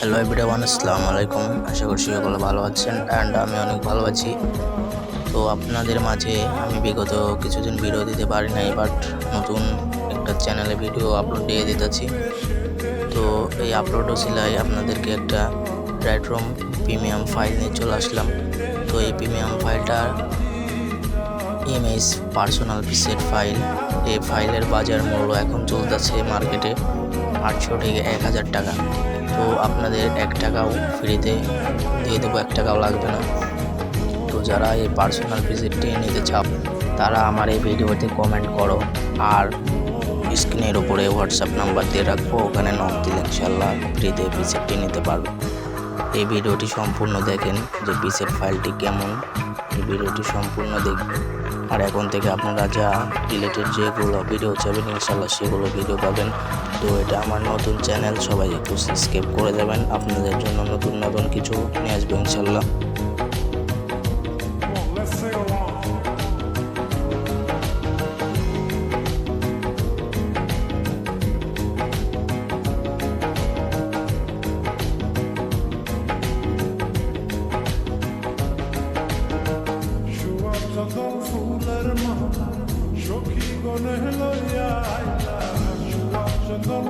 Hello everyone আসসালামু আলাইকুম আশা করছি সকলে ভালো আছেন অ্যান্ড আমি অনেক ভালো আছি। তো আপনাদের মাঝে আমি বিগত কিছুদিন ভিডিও দিতে পারি নাই বাট নতুন একটা চ্যানেলে ভিডিও আপলোড দিয়ে দিতেছি তো এই আপলোড ওসিলায় আপনাদেরকে একটা রাইট রুম প্রিমিয়াম ফাইল নিয়ে চলে আসলাম। তো এই প্রিমিয়াম ফাইলটা ইমেজ পার্সোনাল পিসের ফাইল এই ফাইলের বাজার মূল্য এখন চলতেছে মার্কেটে আটশো থেকে এক হাজার টাকা। তো আপনাদের এক টাকাও ফ্রিতে দিয়ে দেবো, এক টাকাও লাগবে না। তো যারা এই পার্সোনাল ভিজিটটি নিতে চাও, তারা আমার এই ভিডিওতে কমেন্ট করো আর স্ক্রিনের উপরে হোয়াটসঅ্যাপ নাম্বার দিয়ে রাখব, ওখানে নক দিলে ইনশাল্লাহ ফ্রিতে ভিজিটটি নিতে পারবে। এই ভিডিওটি সম্পূর্ণ দেখেন যে পিসের ফাইলটি কেমন, এই ভিডিওটি সম্পূর্ণ দেখবেন। আর এখন থেকে আপনারা যা রিলেটেড যেগুলো ভিডিও চাবেন ইনশাল্লাহ সেগুলো ভিডিও পাবেন। তো এটা আমার নতুন চ্যানেল সবাই একটু সাবস্ক্রাইব করে দেবেন। আপনাদের জন্য নতুন নতুন কিছু নিয়ে আসব ইনশাল্লাহ ফুলের মালা সখী গনে লইয়া আইলা চন্দন